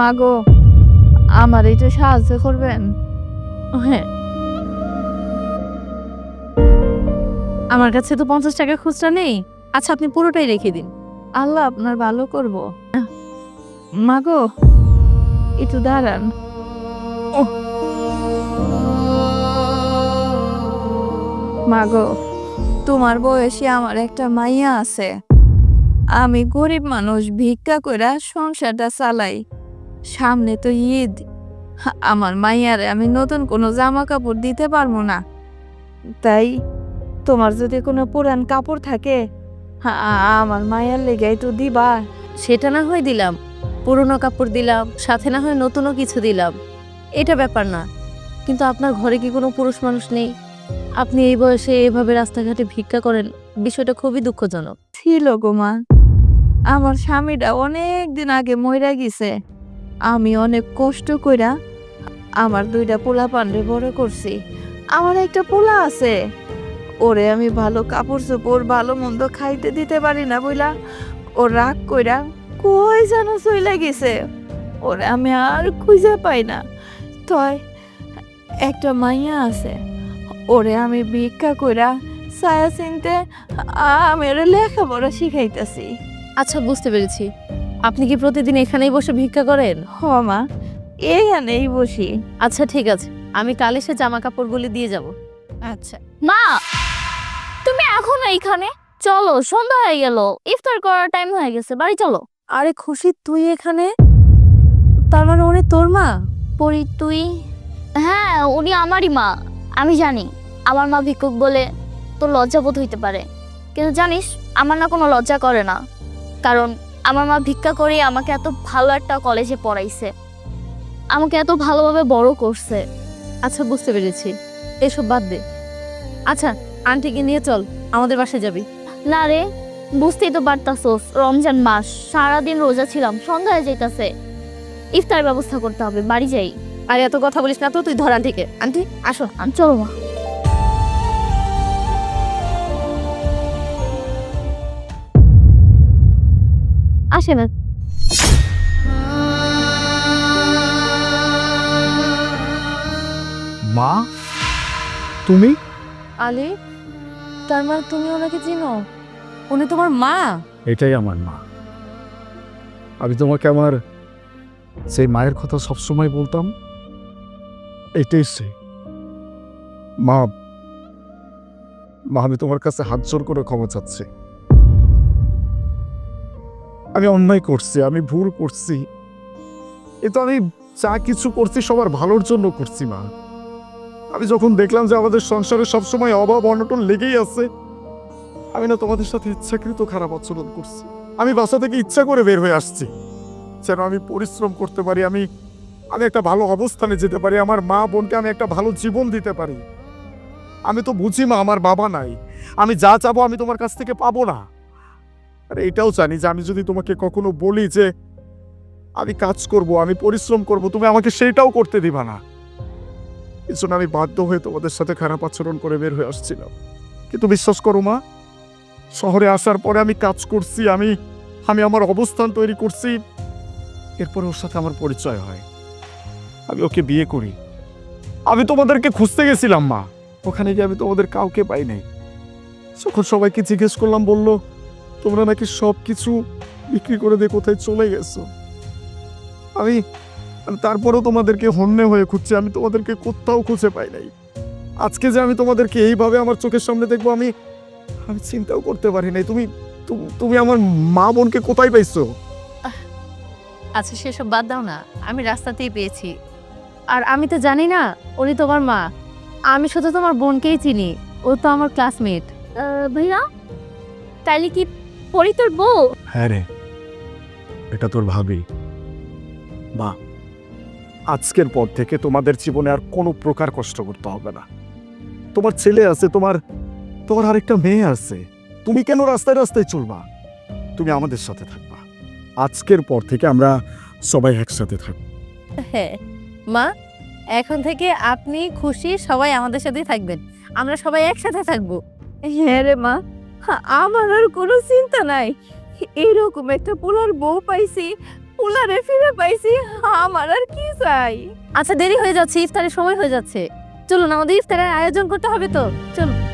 মাগো আমার এটা সাহায্য করবেন। হ্যাঁ আমার কাছে তো পঞ্চাশ টাকা খুচরা নেই। আচ্ছা আপনি পুরোটাই রেখে দিন। আল্লাহ আপনার ভালো করব। মাগো একটু দাঁড়ান। মাগো তোমার বয়সে আমার একটা মাইয়া আছে। আমি গরিব মানুষ ভিক্ষা করে সংসারটা চালাই। সামনে তো ঈদ। আমার মাইয়ারে আমি নতুন কোনো জামা কাপড় দিতে পারব না। তাই তোমার যদি কোনো পুরান কাপড় থাকে আমার মায়ের লেগে একটু দিবা। সেটা না হয় দিলাম। পুরনো কাপড় দিলাম সাথে না হয় নতুনও কিছু দিলাম। এটা ব্যাপার না। কিন্তু আপনার ঘরে কি কোনো পুরুষ মানুষ নেই? আপনি এই বয়সে এভাবে রাস্তাঘাটে ভিক্ষা করেন বিষয়টা খুবই দুঃখজনক। ছিল গো মা। আমার স্বামীটা অনেক দিন আগে মইরা গেছে। আমি অনেক কষ্ট কইরা আমার দুইটা পোলা পান্ডে বড় করছি আমার একটা পোলা আছে ওরে আমি ভালো কাপড় চোপড় ভালো মন্দ খাইতে দিতে পারি না বইলা ও রাগ কইরা কই যেন চইলা গেছে ওরে আমি আর খুঁজে পাই না তয় একটা মাইয়া আছে ওরে আমি ভিক্ষা কইরা ছায়া চিনতে আমি ওরে লেখাপড়া শিখাইতেছি আচ্ছা বুঝতে পেরেছি আপনি কি প্রতিদিন এখানেই বসে ভিক্ষা করেন? হ মা। এইখানেই বসি। আচ্ছা ঠিক আছে। আমি কাল এসে জামা কাপড়গুলি দিয়ে যাব। আচ্ছা। মা তুমি এখন এইখানে চলো সন্ধ্যা হয়ে গেল। ইফতার করার টাইম হয়ে গেছে। বাড়ি চলো। আরে খুশি তুই এখানে? তার মানে উনি তোর মা? পরি তুই? হ্যাঁ উনি আমারই মা। আমি জানি আমার মা ভিক্ষুক বলে তোর লজ্জাবোধ হইতে পারে। কিন্তু জানিস আমার না কোনো লজ্জা করে না। কারণ আমার মা ভিক্ষা করে আমাকে এত ভালো একটা কলেজে পড়াইছে। আমাকে এত ভালোভাবে বড় করছে। আচ্ছা বুঝতে পেরেছি। এসব বাদ দে। আচ্ছা আন্টিকে নিয়ে চল আমাদের বাসায় যাবি। না রে বুঝতেই তো পারতাছোস রমজান মাস সারাদিন রোজা ছিলাম সন্ধ্যা হয়ে যাইতাছে। ইফতার ব্যবস্থা করতে হবে বাড়ি যাই। আর এত কথা বলিস না তো তুই ধর আন্টিকে। আন্টি আসো। আম চলো মা। আসে না। মা? তুমি? আলি তার মানে তুমি ওনাকে চিনো? উনি তোমার মা? এটাই আমার মা। আমি তোমাকে আমার সেই মায়ের কথা সবসময় বলতাম। এটাই সে। মা মা আমি তোমার কাছে হাত জোর করে ক্ষমা চাচ্ছি। আমি অন্যায় করছি, আমি ভুল করছি। এ তো আমি যা কিছু করছি সবার ভালোর জন্য করছি, মা। আমি যখন দেখলাম যে আমাদের সংসারে সবসময় অভাব, অনটন লেগেই আছে, আমি না তোমাদের সাথে ইচ্ছাকৃত খারাপ আচরণ করছি। আমি বাসা থেকে ইচ্ছা করে বের হয়ে আসছি, যেন আমি পরিশ্রম করতে পারি, আমি আমি একটা ভালো অবস্থানে যেতে পারি, আমার মা বোনকে আমি একটা ভালো জীবন দিতে পারি। আমি তো বুঝি, মা, আমার বাবা নাই। আমি যা চাবো আমি তোমার কাছ থেকে পাবো না। আর এটাও জানি যে আমি যদি তোমাকে কখনো বলি যে আমি কাজ করব, আমি পরিশ্রম করব, তুমি আমাকে সেইটাও করতে দিবা না। এই জন্য আমি বাধ্য হয়ে তোমাদের সাথে খারাপ আচরণ করে বের হয়ে আসছিলাম। কিন্তু বিশ্বাস করো মা, শহরে আসার পরে আমি কাজ করছি, আমি আমি আমার অবস্থান তৈরি করছি। এরপরে ওর সাথে আমার পরিচয় হয়। আমি ওকে বিয়ে করি। আমি তোমাদেরকে খুঁজতে গেছিলাম মা। ওখানে গিয়ে আমি তোমাদের কাউকে পাই নাই। যখন সবাইকে জিজ্ঞেস করলাম, বলল তোমরা নাকি সব কিছু বিক্রি করে দিয়ে কোথায় চলে গেছো? আমি তারপরেও তোমাদেরকে হন্যে হয়ে খুঁজছি আমি তোমাদেরকে কোথাও খুঁজে পাই নাই। আজকে যে আমি তোমাদেরকে এইভাবে আমার চোখের সামনে দেখব আমি আমি চিন্তাও করতে পারি নাই। তুমি তু- তুমি আমার মা বোনকে কোথায় পাইছো? আচ্ছা সেসব বাদ দাও না। আমি রাস্তাতেই পেয়েছি। আর আমি তো জানি না উনি তোমার মা। আমি শুধু তোমার বোনকেই চিনি। ও তো আমার ক্লাসমেট ভাইয়া? তাইলে কি পরি তোর বউ? হ্যাঁ রে এটা তোর ভাবি। মা আজকের পর থেকে তোমাদের জীবনে আর কোনো প্রকার কষ্ট করতে হবে না। তোমার ছেলে আছে তোমার তোমার আরেকটা মেয়ে আছে। তুমি কেন রাস্তায় রাস্তায় চলবা? তুমি আমাদের সাথে থাকবা। আজকের পর থেকে আমরা সবাই একসাথে থাকব। হ্যাঁ মা এখন থেকে আপনি খুশি সবাই আমাদের সাথেই থাকবেন। আমরা সবাই একসাথে থাকব। হ্যাঁ রে মা আমার আর কোনো চিন্তা নাই। এরকম একটা পোলার বউ পাইছি, পোলারে ফিরে পাইছি, আমার আর কি চাই? আচ্ছা দেরি হয়ে যাচ্ছে, ইফতারের সময় হয়ে যাচ্ছে। চলুন, আমাদের ইফতারের আয়োজন করতে হবে তো। চলুন।